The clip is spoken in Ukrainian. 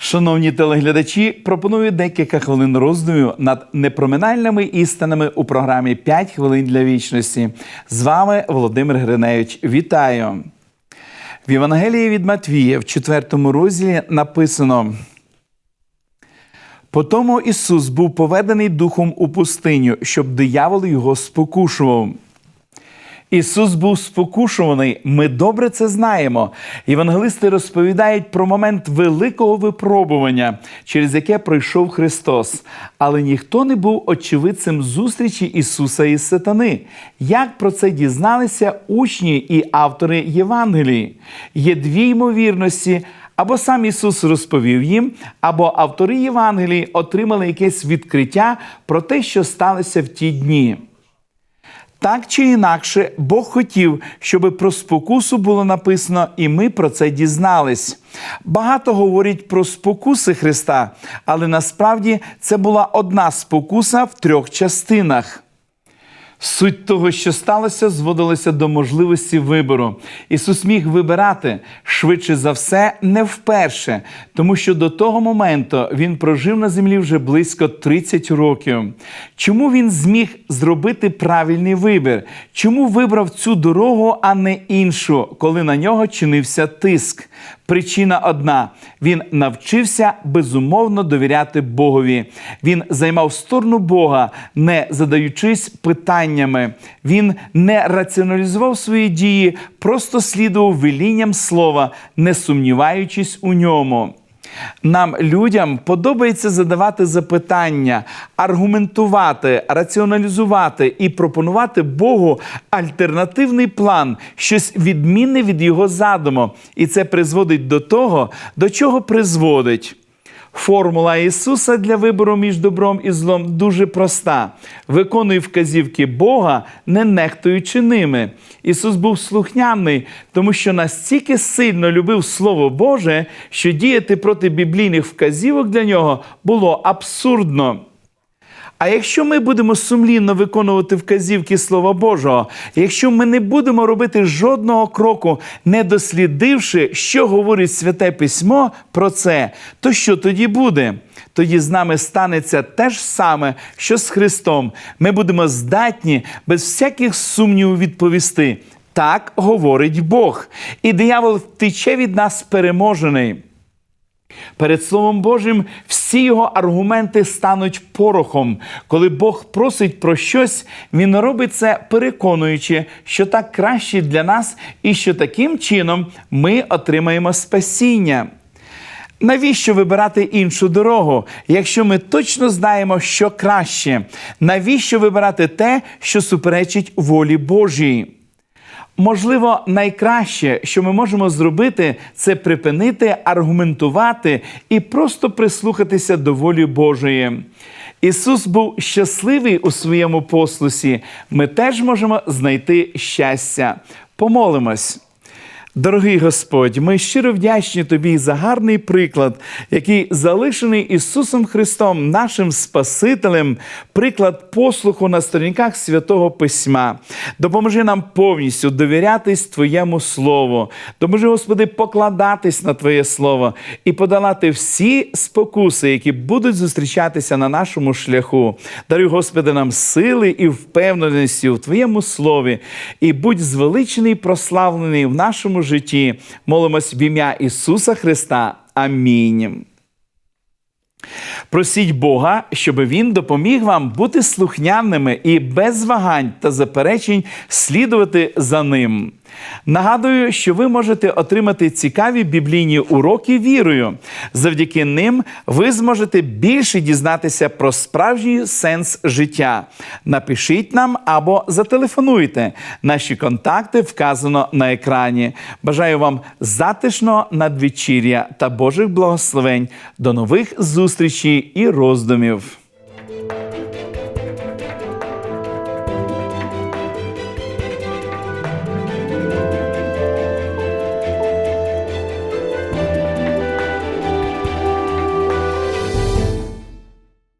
Шановні телеглядачі, пропоную декілька хвилин роздумів над непроминальними істинами у програмі «5 хвилин для вічності. З вами Володимир Гриневич. Вітаю! В Євангелії від Матвія в 4 розділі написано. Потому Ісус був поведений духом у пустиню, щоб диявол його спокушував. Ісус був спокушуваний. Ми добре це знаємо. Євангелисти розповідають про момент великого випробування, через яке пройшов Христос. Але ніхто не був очевидцем зустрічі Ісуса і Сатани. Як про це дізналися учні і автори Євангелії? Є дві ймовірності. Або сам Ісус розповів їм, або автори Євангелії отримали якесь відкриття про те, що сталося в ті дні. Так чи інакше, Бог хотів, щоб про спокусу було написано, і ми про це дізнались. Багато говорять про спокуси Христа, але насправді це була одна спокуса в трьох частинах. Суть того, що сталося, зводилася до можливості вибору. Ісус міг вибирати швидше за все не вперше, тому що до того моменту він прожив на землі вже близько 30 років. Чому він зміг зробити правильний вибір? Чому вибрав цю дорогу, а не іншу, коли на нього чинився тиск? Причина одна: він навчився безумовно довіряти Богові. Він займав сторону Бога, не задаючись питаннями. Він не раціоналізував свої дії, просто слідував велінням слова, не сумніваючись у ньому. Нам, людям, подобається задавати запитання, аргументувати, раціоналізувати і пропонувати Богу альтернативний план, щось відмінне від його задуму. І це призводить до того, до чого призводить. Формула Ісуса для вибору між добром і злом дуже проста. Виконуй вказівки Бога, не нехтуючи ними. Ісус був слухняний, тому що настільки сильно любив Слово Боже, що діяти проти біблійних вказівок для нього було абсурдно. А якщо ми будемо сумлінно виконувати вказівки Слова Божого, якщо ми не будемо робити жодного кроку, не дослідивши, що говорить Святе Письмо про це, то що тоді буде? Тоді з нами станеться те ж саме, що з Христом. Ми будемо здатні без всяких сумнівів відповісти. Так говорить Бог. І диявол втече від нас переможений. Перед Словом Божим всі його аргументи стануть порохом. Коли Бог просить про щось, Він робить це переконуючи, що так краще для нас і що таким чином ми отримаємо спасіння. Навіщо вибирати іншу дорогу, якщо ми точно знаємо, що краще? Навіщо вибирати те, що суперечить волі Божій? Можливо, найкраще, що ми можемо зробити, це припинити аргументувати і просто прислухатися до волі Божої. Ісус був щасливий у своєму послусі. Ми теж можемо знайти щастя. Помолимось. Дорогий Господь, ми щиро вдячні Тобі за гарний приклад, який залишений Ісусом Христом, нашим Спасителем, приклад послуху на сторінках святого Письма. Допоможи нам повністю довірятись Твоєму Слову. Допоможи, Господи, покладатись на Твоє Слово і подолати всі спокуси, які будуть зустрічатися на нашому шляху. Даруй, Господи, нам сили і впевненості в Твоєму слові, і будь звеличений, прославлений в нашому житті. Молимось в ім'я Ісуса Христа. Амінь. Просіть Бога, щоб Він допоміг вам бути слухняними і без вагань та заперечень слідувати за ним. Нагадую, що ви можете отримати цікаві біблійні уроки вірою. Завдяки ним ви зможете більше дізнатися про справжній сенс життя. Напишіть нам або зателефонуйте. Наші контакти вказано на екрані. Бажаю вам затишного надвечір'я та Божих благословень. До нових зустрічей і роздумів.